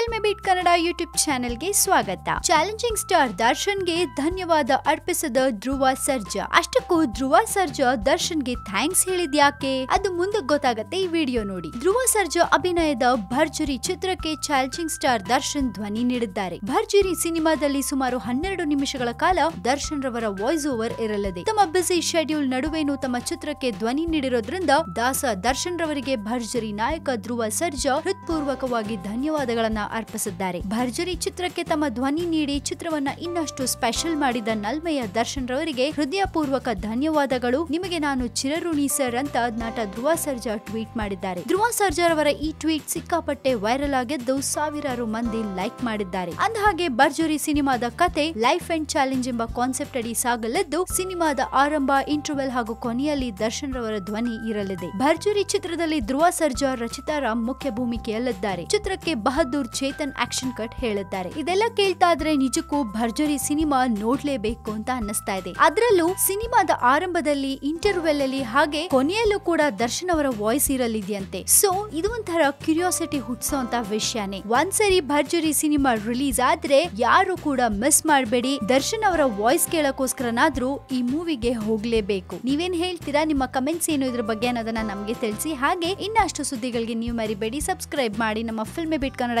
Film beat Kannada YouTube ಚಾನೆಲ್ಗೆ ಸ್ವಾಗತ. Challenging star ದರ್ಶನ್ಗೆ ಧನ್ಯವಾದ ಅರ್ಪಿಸಿದ ಧ್ರುವ ಸರ್ಜಾ. ಅಷ್ಟಕ್ಕೂ ಧ್ರುವ ಸರ್ಜಾ ದರ್ಶನ್ಗೆ ಥ್ಯಾಂಕ್ಸ್ ಹೇಳಿದ್ಯಾಕೆ? ಅದು ಮುಂದೆ ಗೊತ್ತಾಗತ್ತೆ ಈ ವಿಡಿಯೋ ನೋಡಿ. ಧ್ರುವ ಸರ್ಜಾ ಅಭಿನಯದ ಭರ್ಜರಿ ಚಿತ್ರಕ್ಕೆ ಚಾಲೆಂಜಿಂಗ್ ಸ್ಟಾರ್ ದರ್ಶನ್ ಧ್ವನಿ ನೀಡಿದ್ದಾರೆ. ಭರ್ಜರಿ ಸಿನಿಮಾದಲ್ಲಿ ಸುಮಾರು ಹನ್ನೆರಡು ನಿಮಿಷಗಳ ಕಾಲ ದರ್ಶನ್ ರವರ ವಾಯ್ಸ್ ಓವರ್ ಇರಲಿದೆ. ತಮ್ಮ ಬಿಸಿ ಶೆಡ್ಯೂಲ್ ನಡುವೆನೂ ತಮ್ಮ ಚಿತ್ರಕ್ಕೆ ಧ್ವನಿ ನೀಡಿರೋದ್ರಿಂದ ದಾಸ ದರ್ಶನ್ ರವರಿಗೆ ಭರ್ಜರಿ ನಾಯಕ ಧ್ರುವ ಸರ್ಜಾ ಹೃತ್ಪೂರ್ವಕವಾಗಿ ಧನ್ಯವಾದಗಳನ್ನ ಅರ್ಪಿಸಿದ್ದಾರೆ. ಭರ್ಜರಿ ಚಿತ್ರಕ್ಕೆ ತಮ್ಮ ಧ್ವನಿ ನೀಡಿ ಚಿತ್ರವನ್ನ ಇನ್ನಷ್ಟು ಸ್ಪೆಷಲ್ ಮಾಡಿದ ನಲ್ಮೆಯ ದರ್ಶನ್ ರವರಿಗೆ ಹೃದಯಪೂರ್ವಕ ಧನ್ಯವಾದಗಳು. ನಿಮಗೆ ನಾನು ಚಿರಋಣಿ ಸರ್ ಅಂತ ನಟ ಧ್ರುವ ಸರ್ಜಾ ಟ್ವೀಟ್ ಮಾಡಿದ್ದಾರೆ. ಧ್ರುವ ಸರ್ಜಾ ಅವರ ಈ ಟ್ವೀಟ್ ಸಿಕ್ಕಾಪಟ್ಟೆ ವೈರಲ್ ಆಗಿದ್ದು ಸಾವಿರಾರು ಮಂದಿ ಲೈಕ್ ಮಾಡಿದ್ದಾರೆ. ಅಂದಹಾಗೆ ಭರ್ಜರಿ ಸಿನಿಮಾದ ಕತೆ ಲೈಫ್ ಅಂಡ್ ಚಾಲೆಂಜ್ ಎಂಬ ಕಾನ್ಸೆಪ್ಟ್ ಅಡಿ ಸಾಗಲಿದ್ದು ಸಿನಿಮಾದ ಆರಂಭ, ಇಂಟರ್ವೆಲ್ ಹಾಗೂ ಕೊನೆಯಲ್ಲಿ ದರ್ಶನ್ ರವರ ಧ್ವನಿ ಇರಲಿದೆ. ಭರ್ಜರಿ ಚಿತ್ರದಲ್ಲಿ ಧ್ರುವ ಸರ್ಜಾ ರಚಿತಾರಾಮ್ ಮುಖ್ಯ ಭೂಮಿಕೆಯಲ್ಲಿದ್ದಾರೆ. ಚಿತ್ರಕ್ಕೆ ಬಹದ್ದೂರ್ ಚೇತನ್ ಆಕ್ಷನ್ ಕಟ್ ಹೇಳಿದ್ದಾರೆ. ಇದೆಲ್ಲ ಕೇಳ್ತಾ ಇದ್ರೆ ನಿಜಕ್ಕೂ ಭರ್ಜರಿ ಸಿನಿಮಾ ನೋಡ್ಲೇಬೇಕು ಅಂತ ಅನ್ನಿಸ್ತಾ ಇದೆ. ಅದರಲ್ಲೂ ಸಿನಿಮಾದ ಆರಂಭದಲ್ಲಿ ಇಂಟರ್ವೆಲ್ ಅಲ್ಲಿ ಹಾಗೆ ಕೊನೆಯಲ್ಲೂ ಕೂಡ ದರ್ಶನ್ ಅವರ ವಾಯ್ಸ್ ಇರಲಿದೆಯಂತೆ. ಸೊ ಇದು ಒಂಥರ ಕ್ಯೂರಿಯಾಸಿಟಿ ಹುಟ್ಟಿಸೋಂತ ವಿಷಯನೇ. ಒಂದ್ಸರಿ ಭರ್ಜರಿ ಸಿನಿಮಾ ರಿಲೀಸ್ ಆದ್ರೆ ಯಾರು ಕೂಡ ಮಿಸ್ ಮಾಡಬೇಡಿ. ದರ್ಶನ್ ಅವರ ವಾಯ್ಸ್ ಕೇಳಕ್ಕೋಸ್ಕರನಾದ್ರೂ ಈ ಮೂವಿಗೆ ಹೋಗ್ಲೇಬೇಕು. ನೀವೇನ್ ಹೇಳ್ತೀರಾ? ನಿಮ್ಮ ಕಮೆಂಟ್ಸ್ ಏನು? ಇದ್ರ ಬಗ್ಗೆ ಅನ್ನೋದನ್ನ ನಮಗೆ ತಿಳಿಸಿ. ಹಾಗೆ ಇನ್ನಷ್ಟು ಸುದ್ದಿಗಳಿಗೆ ನೀವು ಮರಿಬೇಡಿ. ಸಬ್ಸ್ಕ್ರೈಬ್ ಮಾಡಿ. ನಮ್ಮ ಫಿಲ್ಮ್ ಬಿಟ್ ಕನ್ನಡ